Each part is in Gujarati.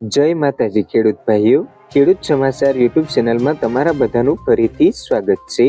જય માતાજી ખેડૂત ભાઈઓ, ખેડૂત સમાચાર યુટ્યુબ ચેનલમાં તમારા બધાનું ફરીથી સ્વાગત છે.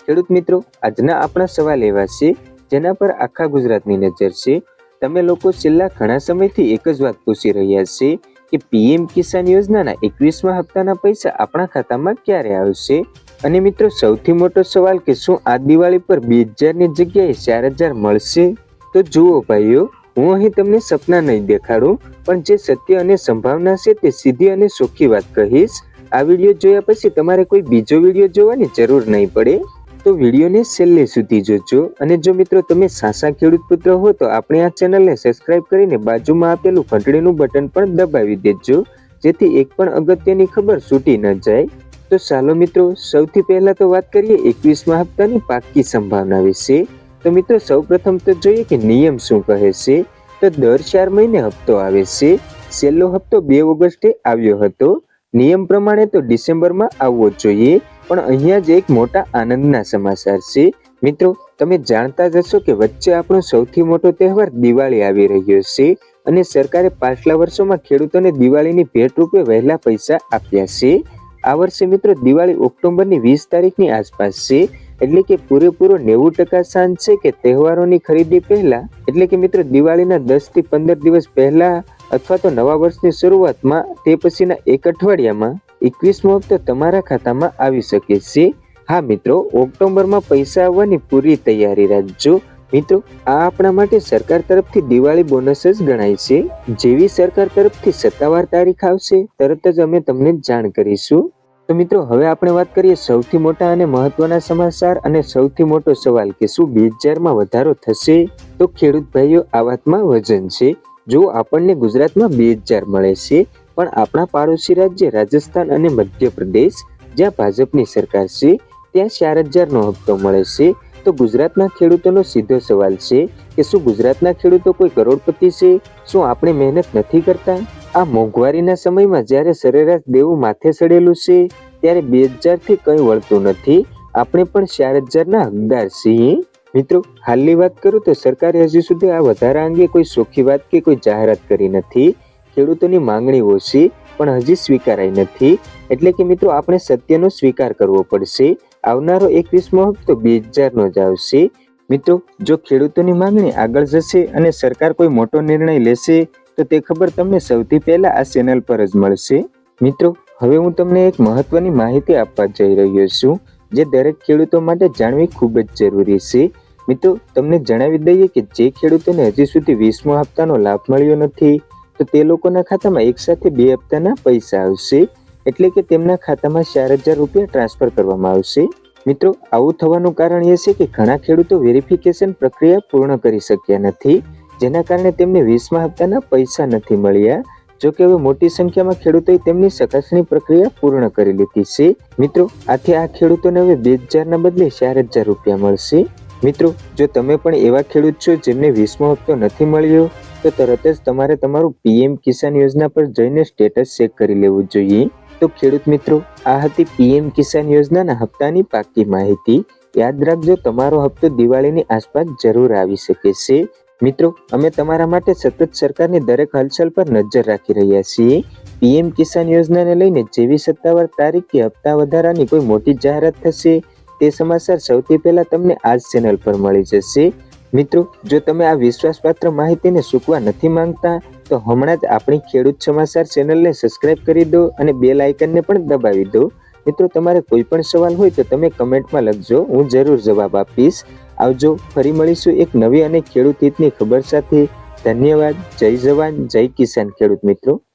ખેડૂત મિત્રો, આજના આપણા સવાલ એવા છે, જેના પર આખા ગુજરાતની નજર છે. તમે લોકો છેલ્લા ઘણા સમયથી એક જ વાત પૂછી રહ્યા છે કે પીએમ કિસાન યોજનાના એકવીસમા હપ્તાના પૈસા આપણા ખાતામાં ક્યારે આવશે? અને મિત્રો, સૌથી મોટો સવાલ કે શું આ દિવાળી પર બે હજારની જગ્યાએ ચાર હજાર મળશે? તો જુઓ ભાઈઓ હું અહીં તમને સપના નહીં દેખાડું, પણ જે સત્ય અને સંભાવના છે તે સીધી અને સોખી વાત કહીશ. આ વીડિયો જોયા પછી તમારે કોઈ બીજો વીડિયો જોવાની જરૂર નહીં પડે. તો વિડીયોને છેલ્લે સુધી જોજો અને જો મિત્રો તમે સાસા ખેડૂત પુત્ર હો તો આપણે આ ચેનલને સબસ્ક્રાઇબ કરીને બાજુમાં આપેલું ઘંટડીનું બટન પણ દબાવી દેજો, જેથી એક પણ અગત્યની ખબર છૂટી ન જાય. તો ચાલો મિત્રો, સૌથી પહેલા તો વાત કરીએ એકવીસમા હપ્તાની પાકી સંભાવના વિશે. તો મિત્રો, સૌપ્રથમ તો જોઈએ કે નિયમ શું કહે છે? તો દર ચાર મહિને હપ્તો આવે છે. છેલ્લો હપ્તો બે ઓગસ્ટે આવ્યો હતો. નિયમ પ્રમાણે તો ડિસેમ્બરમાં આવવો જોઈએ. પણ અહીંયા જ એક મોટા આનંદના સમાચાર છે. મિત્રો, તમે જાણતા જ હશો કે વચ્ચે આપણો સૌથી મોટો તહેવાર દિવાળી આવી રહ્યો છે અને સરકારે પાછલા વર્ષોમાં ખેડૂતોને દિવાળીની ભેટ રૂપે વહેલા પૈસા આપ્યા છે. આ વર્ષે મિત્રો, દિવાળી ઓક્ટોબરની વીસ તારીખની આસપાસ છે. એટલે કે પૂરેપૂરો નેવું ટકા શાંત છે કે તહેવારોની ખરીદી પહેલા, એટલે કે મિત્રો દિવાળીના દસથી પંદર દિવસ પહેલા અથવા તો નવા વર્ષની શરૂઆતમાં, તે પછીના એક અઠવાડિયામાં એકવીસમો હપ્તો તમારા ખાતામાં આવી શકે છે. હા મિત્રો, ઓક્ટોબરમાં પૈસા આવવાની પૂરી તૈયારી રાખજો. મિત્રો, આ આપણા માટે સરકાર તરફથી દિવાળી બોનસ જ ગણાય છે. જેવી સરકાર તરફથી સત્તાવાર તારીખ આવશે, તરત જ અમે તમને જાણ કરીશું. તો મિત્રો, હવે આપણે વાત કરીએ સૌથી મોટા અને મહત્વના સમાચાર અને સૌથી મોટો સવાલ કે શું બે હજારમાં વધારો થશે? તો ખેડૂત ભાઈઓ, આ વાતમાં વજન છે. જો આપણને ગુજરાતમાં બે હજાર મળે છે, પણ આપણા પાડોશી રાજ્ય રાજસ્થાન અને મધ્યપ્રદેશ, જ્યાં ભાજપની સરકાર છે, ત્યાં ચાર હજારનો હપ્તો મળે છે. તો ગુજરાતના ખેડૂતોનો સીધો સવાલ છે કે શું ગુજરાતના ખેડૂતો કોઈ કરોડપતિ છે? શું આપણે મહેનત નથી કરતા? આ મોંઘવારીના સમયમાં જ્યારે સરેરાશ દેવું માથે ચડેલું છે, ત્યારે બે હજારથી કંઈ વળતું નથી. આપણે પણ ચાર હજારના હકદાર છીએ. મિત્રો, હાલની વાત કરું તો સરકારે હજી સુધી આ વધારા અંગે કોઈ સોખી વાત કે કોઈ જાહેરાત કરી નથી. ખેડૂતોની માંગણી ઓછી પણ હજી સ્વીકારાઈ નથી. એટલે કે મિત્રો, આપણે સત્યનો સ્વીકાર કરવો પડશે. આવનારો એકવીસમો હપ્તો બે હજારનો જ આવશે. મિત્રો, જો ખેડૂતોની માંગણી આગળ જશે અને સરકાર કોઈ મોટો નિર્ણય લેશે તો તે ખબર તમને સૌથી પહેલા આ ચેનલ પર જ મળશે. મિત્રો, હવે હું તમને એક મહત્વની માહિતી આપવા જઈ રહ્યો છું, જે દરેક ખેડૂતો માટે જાણવી ખૂબ જ જરૂરી છે. મિત્રો, તમને જણાવી દઈએ કે જે ખેડૂતોને હજી સુધી વીસમો હપ્તાનો લાભ મળ્યો નથી, તો તે લોકોના ખાતામાં એકસાથે બે હપ્તાના પૈસા આવશે, એટલે કે તેમના ખાતામાં ચાર હજાર રૂપિયા ટ્રાન્સફર કરવામાં આવશે. મિત્રો, આવું થવાનું કારણ એ છે કે ઘણા ખેડૂતો વેરિફિકેશન પ્રક્રિયા પૂર્ણ કરી શક્યા નથી જેના કારણે તેમને વીસમા હપ્તાના પૈસા નથી મળ્યા. જો કે હવે મોટી સંખ્યામાં ખેડૂતોએ તેમની ચકાસણી પ્રક્રિયા પૂર્ણ કરી લીધી છે. મિત્રો, આથી આ ખેડૂતોને હવે બે હજારના બદલે ચાર હજાર રૂપિયા મળશે. મિત્રો, જો તમે પણ એવા ખેડૂત છો જેમને વીસમો હપ્તો નથી મળ્યો, તો તરત જ તમારે તમારું પીએમ કિસાન યોજના પર જઈને સ્ટેટસ ચેક કરી લેવું જોઈએ. તો ખેડૂત મિત્રો, આ હતી પીએમ કિસાન યોજનાના હપ્તાની પાકી માહિતી. યાદ રાખજો, તમારો હપ્તો દિવાળીની આસપાસ જરૂર આવી શકે છે. મિત્રો, અમે તમારા માટે સતત સરકારની દરેક હલચલ પર નજર રાખી રહ્યા છીએ. પીએમ કિસાન યોજનાને લઈને જેવી સત્તાવાર તારીખ કે હપ્તા વધારાની કોઈ મોટી જાહેરાત થશે, તે સમાચાર સૌથી પહેલા તમને આ જ ચેનલ પર મળી જશે. મિત્રો, જો તમે આ વિશ્વાસપાત્ર માહિતીને ચૂકવા નથી માંગતા, તો હમણાં જ આપણી ખેડૂત સમાચાર ચેનલને સબસ્ક્રાઇબ કરી દો અને બેલ આઇકનને પણ દબાવી દો. મિત્રો, તમારે કોઈ પણ સવાલ હોય તો તમે કમેન્ટમાં લખજો. હું જરૂર જવાબ આપીશ. આવજો, ફરી મળીશું એક નવી અને ખેડૂત હિતની ખબર સાથે. ધન્યવાદ. જય જવાન, જય કિસાન ખેડૂત મિત્રો.